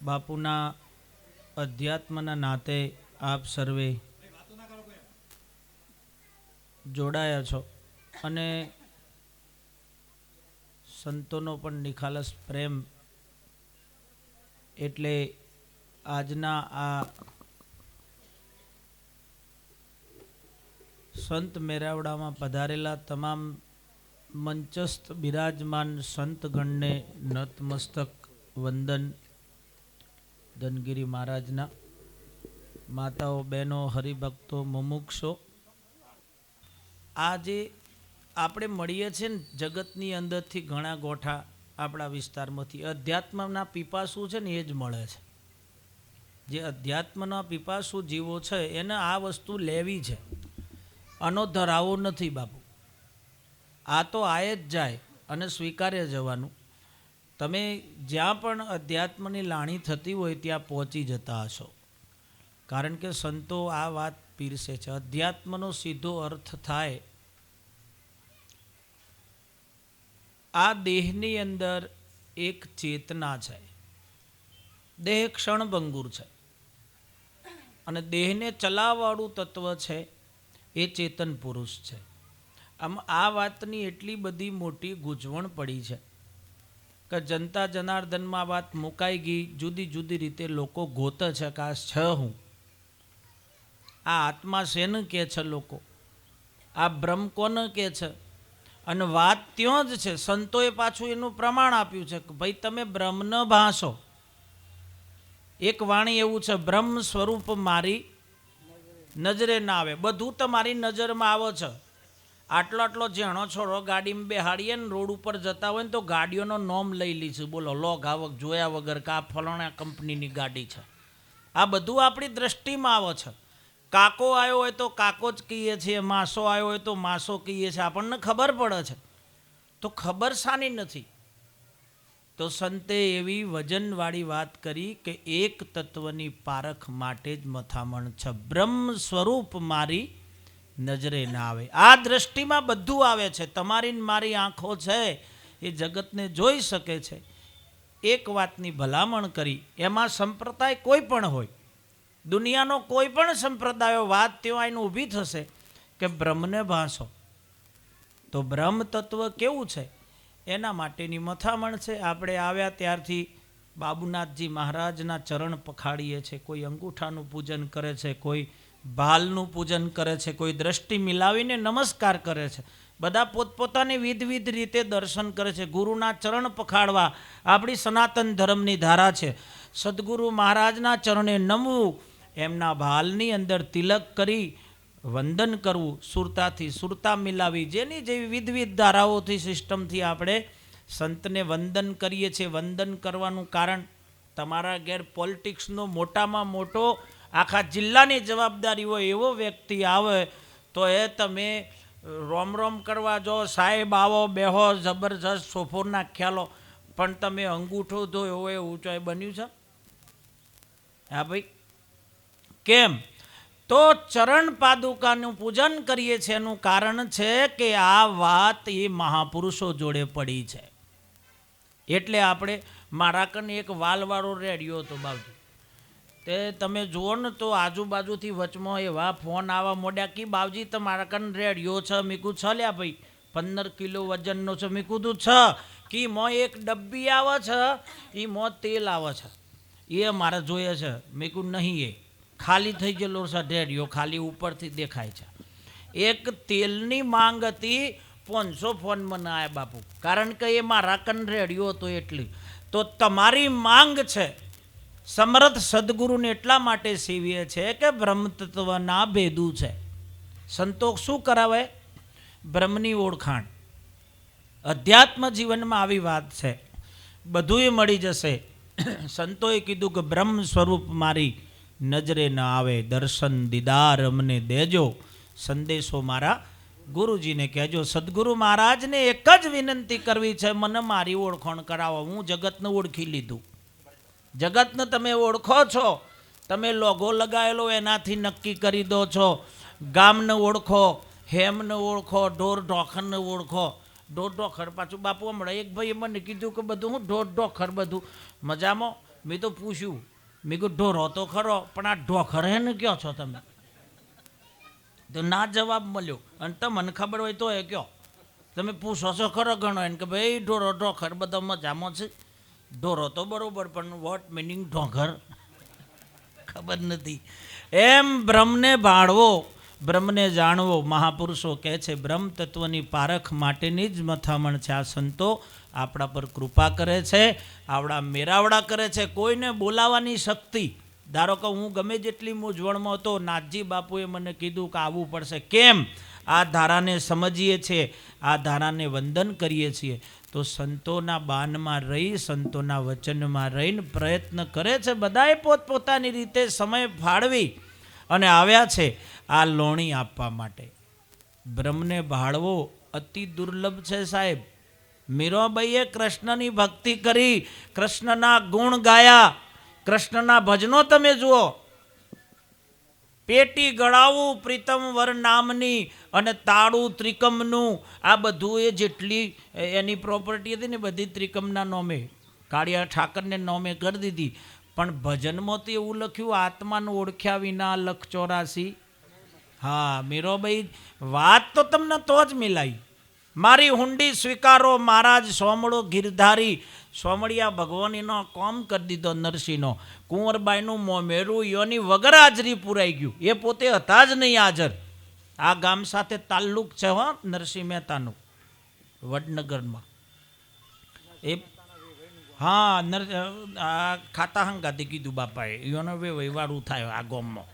બાપુના અધ્યાત્મના નાતે આપ સર્વે જોડાયા છો અને સંતોનો પણ નિખાલસ પ્રેમ એટલે આજના આ સંત મેરાવડામાં પધારેલા તમામ મંચસ્થ બિરાજમાન સંતગણને નતમસ્તક વંદન ધનગીરી મહારાજના માતાઓ, બહેનો, હરિભક્તો, મુમુક્ષો, આ જે આપણે મળીએ છીએ ને જગતની અંદરથી ઘણા ગોઠા આપણા વિસ્તારમાંથી, અધ્યાત્મના પીપાસુ છે ને એ જ મળે છે. જે અધ્યાત્મના પીપાસુ જીવો છે, એને આ વસ્તુ લેવી છે. આનો ધરાવો નથી બાપુ. આ તો આયે જ જાય અને સ્વીકારે જવાનું. તમે જ્યાં પણ અધ્યાત્મની લાણી થતી હોય ત્યાં પહોંચી જતા હશો. કારણ કે સંતો આ વાત પીરસે છે. અધ્યાત્મનો સીધો અર્થ થાય, આ દેહની અંદર એક ચેતના છે. દેહ ક્ષણભંગુર છે. અને દેહને ચલાવવાળું તત્વ છે, એ ચેતન પુરુષ છે. આમ આ વાતની એટલી બધી મોટી ગૂંચવણ પડી છે. કે જનતા જનાર્દનમાં વાત મુકાઈ ગઈ, જુદી જુદી રીતે લોકો ગોત છે કે આ છે હું. આ આત્મા શેને કહે છે લોકો? આ બ્રહ્મ કોને કહે છે? અને વાત ત્યાં જ છે, સંતોએ પાછું એનું પ્રમાણ આપ્યું છે કે ભાઈ તમે બ્રહ્મને ભાંસો. એક વાણી એવું છે, બ્રહ્મ સ્વરૂપ મારી નજરે ના આવે. બધું તમારી નજરમાં આવે છે. આટલો આટલો ઝેણો છોડો, ગાડીમાં બેહાડીએ ને રોડ ઉપર જતા હોય ને તો ગાડીઓનો નોમ લઈ લીધું. બોલો, લોગ આવક જોયા વગર કે આ ફલાણા કંપનીની ગાડી છે? આ બધું આપણી દ્રષ્ટિમાં આવે છે. કાકો આવ્યો હોય તો કાકો જ કહીએ છીએ, માસો આવ્યો હોય તો માસો કહીએ છીએ. આપણને ખબર પડે છે. તો ખબર સાની નથી. તો સંતે એવી વજનવાળી વાત કરી કે એક તત્વની પારખ માટે જ મથામણ છે. બ્રહ્મ સ્વરૂપ મારી નજરે ના આવે. આ દ્રષ્ટિમાં બધું આવે છે. તમારી મારી આંખો છે એ જગતને જોઈ શકે છે. એક વાતની ભલામણ કરી. એમાં સંપ્રદાય કોઈ પણ હોય, દુનિયાનો કોઈ પણ સંપ્રદાયો વાત ત્યાં એનું ઊભી થશે કે બ્રહ્મને ભાંસો. તો બ્રહ્મ તત્વ કેવું છે? એના માટેની મથામણ છે. આપણે આવ્યા ત્યારથી બાબુનાથજી મહારાજના ચરણ પખાડીએ છે. કોઈ અંગૂઠાનું પૂજન કરે છે. કોઈ ભાલનું પૂજન કરે છે, કોઈ દ્રષ્ટિ મિલાવીને નમસ્કાર કરે છે. બધા પોતપોતાની વિધવિધ રીતે દર્શન કરે છે. ગુરુના ચરણ પખાડવા આપણી સનાતન ધર્મની ધારા છે. સદગુરુ મહારાજના ચરણે નમવું, એમના ભાલની અંદર તિલક કરી વંદન કરવું, સુરતાથી સુરતા મિલાવી. જેની જેવી વિધવિધ ધારાઓથી, સિસ્ટમથી આપણે સંતને વંદન કરીએ છીએ. વંદન કરવાનું કારણ તમારા ઘેર પોલિટિક્સનો મોટામાં મોટો આખા જિલ્લાની જવાબદારી હોય એવો વ્યક્તિ આવે, તો એ તમે રોમ રોમ કરવા જો, સાહેબ આવો, બેહો, જબરજસ્ત સોફોરના ખ્યાલો. પણ તમે અંગૂઠો ધોયો હોય ઊંચાઈ બન્યું છે? હા ભાઈ. કેમ? તો ચરણ પાદુકાનું પૂજન કરીએ છીએ, એનું કારણ છે કે આ વાત એ મહાપુરુષો જોડે પડી છે. એટલે આપણે મારા કને એક વાલવાળો રેડિયો હતો બાજુ તે તમે જુઓ ને તો આજુબાજુથી વચમાં એવા ફોન આવવા મોડ્યા કે, બાવજી, તમારા કન રેડિયો છે. મીકું છ લ્યા ભાઈ, પંદર કિલો વજનનો છે. મેં કીધું, છ. કે, મોં એક ડબ્બી આવે છે એ મોં તેલ આવે છે. એ મારે જોઈએ છે. મેં કીધું, નહીં એ, ખાલી થઈ ગયેલો છે રેડિયો, ખાલી ઉપરથી દેખાય છે. એક તેલની માંગ હતી, પાંચસો ફોન મને આવ્યા બાપુ. કારણ કે એ મારા કન રેડિયો હતો એટલી. તો તમારી માંગ છે સમર્થ સદગુરુને એટલા માટે સેવીએ છે કે બ્રહ્મ તત્વના ભેદું છે. સંતોષ શું કરાવે? બ્રહ્મની ઓળખાણ. અધ્યાત્મ જીવનમાં આવી વાત છે. બધુંય મળી જશે. સંતોએ કીધું કે બ્રહ્મ સ્વરૂપ મારી નજરે ન આવે. દર્શન દીદાર અમને દેજો. સંદેશો મારા ગુરુજીને કહેજો. સદગુરુ મહારાજને એક જ વિનંતી કરવી છે, મને મારી ઓળખાણ કરાવો. હું જગતને ઓળખી લીધું. જગતને તમે ઓળખો છો. તમે લોગો લગાવેલો એનાથી નક્કી કરી દો છો. ગામને ઓળખો, હેમને ઓળખો, ઢોર ઢોખરને ઓળખો. ઢોર ઢોખર પાછું બાપુ હમણાં એક ભાઈએ મને કીધું કે બધું હું ઢોર ઢોખર બધું. મજામાં? મેં તો પૂછ્યું. મેં કહ્યું ઢોરો તો ખરો, પણ આ ઢોખર હે ને કયો છો તમે? તો ના જવાબ મળ્યો. અને તમને ખબર હોય તો એ કયો. તમે પૂછો છો ખરો ગણો એને કે ભાઈ, ઢોરો ઢોખર, બધા મજામાં છે? ઢોરો તો બરોબર, પણ વોટ મિનિંગ ઢોંઘર? ખબર નથી. એમ બ્રહ્મને ભાળવો, બ્રહ્મને જાણવો, મહાપુરુષો કહે છે, બ્રહ્મ તત્વની પારખ માટેની જ મથામણ છે. આ સંતો આપણા પર કૃપા કરે છે, આવડા મેરાવડા કરે છે. કોઈને બોલાવાની શક્તિ, ધારો કે હું ગમે જેટલી મૂંઝવણમાં હતો નાથજી બાપુએ મને કીધું કે આવવું પડશે. કેમ? આ ધારાને સમજીએ છીએ, આ ધારાને વંદન કરીએ છીએ. તો સંતોના બાનમાં રહી, સંતોના વચનમાં રહીને પ્રયત્ન કરે છે. બધાએ પોતપોતાની રીતે સમય ફાળવી અને આવ્યા છે આ લોણી આપવા માટે. બ્રહ્મને ભાળવો અતિ દુર્લભ છે સાહેબ. મીરાબાઈએ કૃષ્ણની ભક્તિ કરી. કૃષ્ણના ગુણ ગાયા. કૃષ્ણના ભજનો તમે જુઓ. પેટી ગળાવું પ્રીતમ વર નામની અને તાળું ત્રિકમનું. આ બધું એ જેટલી એની પ્રોપર્ટી હતી ને બધી ત્રિકમના નોમે. કાળિયા ઠાકરને નોમે કરી દીધી. પણ ભજનમાં તો એવું લખ્યું, આત્માને ઓળખ્યા વિના લખ ચોરાસી. હા, મીરોભાઈ, વાત તો તમને તો જ મિલાઈ. મારી હુંડી સ્વીકારો, મહારાજ સોમળો ગિરધારી. સોમળિયા ભગવાનીનો કોમ કરી દીધો નરસિંહનો. કુંવરબાઈનું મોમેરું યોની વગર હાજરી પુરાઈ ગયું. એ પોતે હતા જ નહીં હાજર. આ ગામ સાથે તાલ્લુક છે હો નરસિંહ મહેતાનું, વડનગરમાં. એ હા, નર ખાતા હંગાથી કીધું બાપાએ. યોનો બે વહેવારું થાય આ ગામમાં.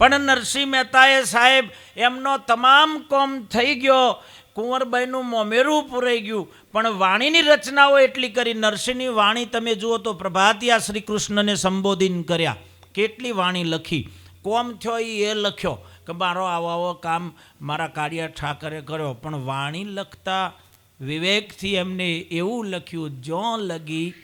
પણ નરસિંહ મહેતાએ સાહેબ, એમનો તમામ કોમ થઈ ગયો. કુંવરબાઈનું મોમેરું પૂરાઈ ગયું. પણ વાણીની રચનાઓ એટલી કરી. નરસિંહની વાણી તમે જુઓ તો પ્રભાતિયા શ્રી કૃષ્ણને સંબોધિન કર્યા. કેટલી વાણી લખી. કોમ થયો એ લખ્યો કે મારો આવો આવો કામ મારા કાર્ય ઠાકરે કર્યો. પણ વાણી લખતા વિવેકથી એમને એવું લખ્યું જો લગી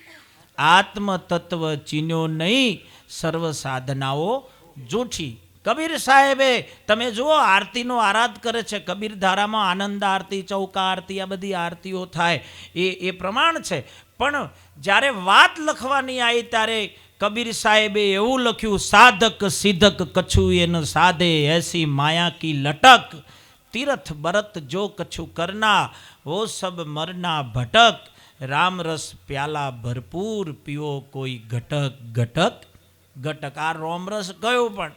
આત્મતત્વ ચીન્યો નહીં, સર્વ સાધનાઓ જૂઠી. કબીર સાહેબે, તમે જુઓ, આરતીનો આરાધ કરે છે. કબીર ધારામાં આનંદ આરતી, ચૌકા આરતી, આ બધી આરતીઓ થાય. એ એ પ્રમાણ છે. પણ જ્યારે વાત લખવાની આવી ત્યારે કબીર સાહેબે એવું લખ્યું, સાધક સિધક કછું એન સાધે એસી માયા કી લટક. તીરથ બરત જો કછું કરના, વો સબ મરના ભટક. રામ રસ પ્યાલા ભરપૂર પીવો કોઈ ઘટક. ઘટક? ઘટક. આ રોમરસ કયો પણ?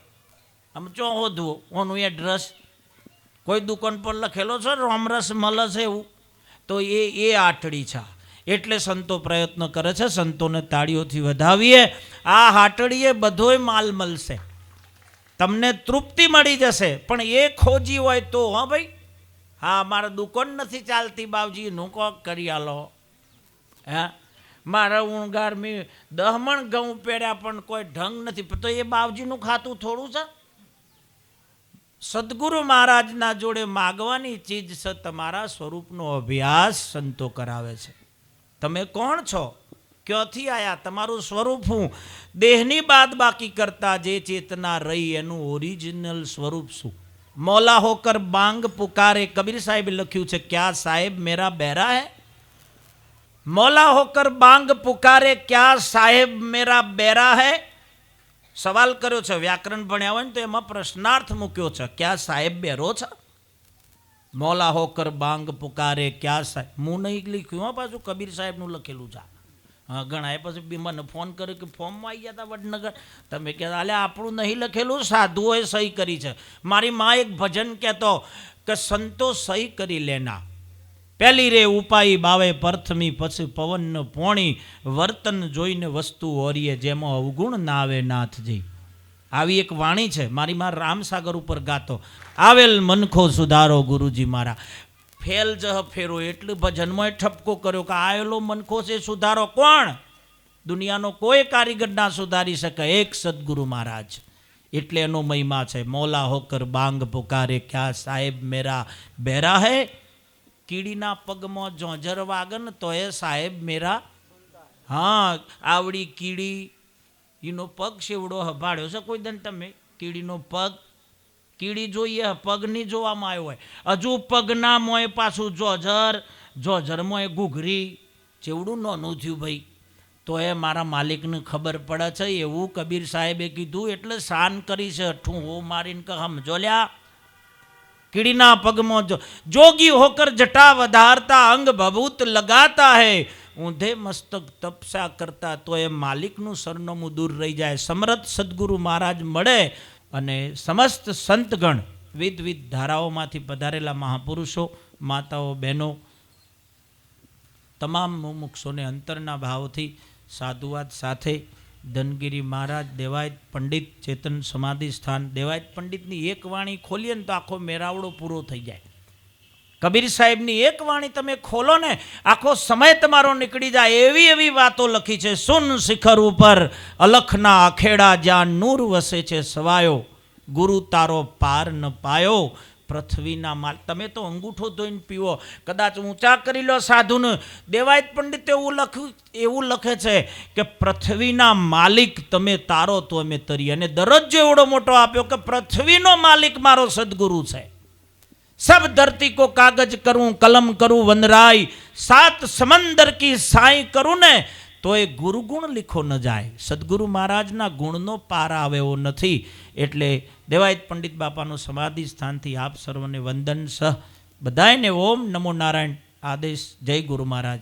આમ ચો હોધવું ઓનું એડ્રેસ કોઈ દુકાન પર લખેલો છે રોમરસ મળે છે એવું, તો એ એ આટડી છે. એટલે સંતો પ્રયત્ન કરે છે, સંતોને તાળીઓથી વધાવીએ. આ હાટડીએ બધોય માલ મળશે તમને તૃપ્તિ મળી જશે, પણ એ ખોજી હોય તો, હા ભાઈ? હા, મારે દુકાન નથી ચાલતી, બાવજી, નું કોક કરી આલો. હા? મારા ઉણગાર મેં દહમણ ઘઉં પેડ્યા પણ કોઈ ઢંગ નથી તો એ બાવજીનું ખાતું થોડું છે? સદગુરુ મહારાજના જોડે માગવાની ચીજ છે તમારા સ્વરૂપનો અભ્યાસ સંતો કરાવે છે. તમે કોણ છો? ક્યોથી આયા? તમારું સ્વરૂપ હું. દેહની બાદ બાકી કરતા જે ચેતના રહી એનું ઓરિજિનલ સ્વરૂપ શું? મોલા હોકર બાંગ પુકારે કબીર સાહેબે લખ્યું છે, ક્યાં સાહેબ મેરા બેરા હે? મોલા હોકર બાંગ પુકારે, ક્યાં સાહેબ મેરા બેરા હે? સવાલ કર્યો છે, વ્યાકરણ ભણ્યા હોય ને તો એમાં પ્રશ્નાર્થ મૂક્યો છે, ક્યાં સાહેબ બેરો છે? મોલા હોકર બાંગ પુકારે ક્યાં સાહેબ? હું નહીં લખ્યું, હા, પાછું કબીર સાહેબનું લખેલું છે. હા એ પછી મને ફોન કર્યો કે ફોર્મમાં આવી ગયા હતા વડનગર. તમે કહેતા અલે, આપણું નહીં લખેલું, સાધુઓએ સહી કરી છે. મારી મા એક ભજન કહેતો કે, સંતો સહી કરી લેના. પહેલી રે ઉપાય બાવે પ્રથમી, પછી પવન પોણી, વર્તન જોઈને વસ્તુ ઓરીએ, જેમાં અવગુણ ના આવે નાથજી. આવી એક વાણી છે, મારી માં રામસાગર ઉપર ગાતો. આવેલ મનખો સુધારો ગુરુજી મારા. ફેલ જહ ફેરો, એટલું ભજનમાં ઠપકો કર્યો કે આવેલો મનખો છે, સુધારો કોણ? દુનિયાનો કોઈ કારીગર ના સુધારી શકે, એક સદગુરુ મહારાજ. એટલે એનો મહિમા છે, મોલા હોકર બાંગ પુકારે, ક્યાં સાહેબ મેરા બેરા હે? કીડીના પગમાં જોંજર વાગન તો એ સાહેબ મેરા, હા, આવડી કીડી એનો પગ શેવડો હભાડ્યો છે કોઈ દન તમે? કીડીનો પગ, કીડી જોઈએ, પગ નહીં જોવામાં આવ્યો હોય. હજુ પગના મોય પાછું જોજર જોજર મોય ઘૂઘરી. ચેવડું નોનું થયું ભાઈ. તો એ મારા માલિકને ખબર પડે છે, એવું કબીર સાહેબે કીધું, એટલે શાન કરી છે અઠું હો મારીને કહે સમજો લ્યા. કીડીના પગમાં જો જોગી હોકર જટા વધારતા અંગ ભભૂત લગાતા હે. ઊંધે મસ્તક તપસ્યા કરતા તો એ માલિકનું સરનામું દૂર રહી જાય. સમરથ સદગુરુ મહારાજ મળે અને સમસ્ત સંતગણ વિધ વિધ ધારાઓમાંથી પધારેલા મહાપુરુષો, માતાઓ, બહેનો, તમામ મુમુક્ષોને અંતરના ભાવથી સાધુવાદ સાથે ધનગીરી મહારાજ, દેવાયત પંડિત ચેતન સમાધિ સ્થાન, દેવાયત પંડિતની એક વાણી ખોલીએ ને તો આખો મેરાવડો પૂરો થઈ જાય. કબીર સાહેબની એક વાણી તમે ખોલો ને, આખો સમય તમારો નીકળી જાય. એવી એવી વાતો લખી છે, સુન શિખર ઉપર અલખના અખેડા જ્યાં નૂર વસે છે સવાયો, ગુરુ તારો પાર ન પાયો પૃથ્વીના માલ. તમે તો અંગૂઠો ધોઈને પીવો. કદાચ ઊંચા કરી લો સાધુને. દેવાયત પંડિત એવું લખ્યું, એવું લખે છે કે પૃથ્વીના માલિક તમે તારો તો અમે તરી અને દરજ્જો એવડો મોટો આપ્યો કે પૃથ્વીનો માલિક મારો સદગુરુ છે. સબ ધરતી કો કાગજ કરું, કલમ કરું, વનરાય, સાત સમંદર કી સાઈ કરું ને તો એ ગુરુગુણ લિખો ન જાય. સદગુરુ મહારાજના ગુણનો પાર આવે એવો નથી. એટલે દેવાયત પંડિત બાપાનું સમાધિ સ્થાનથી આપ સર્વને વંદન સહ. બધાયને ઓમ નમો નારાયણ. આદેશ જય ગુરુ મહારાજ.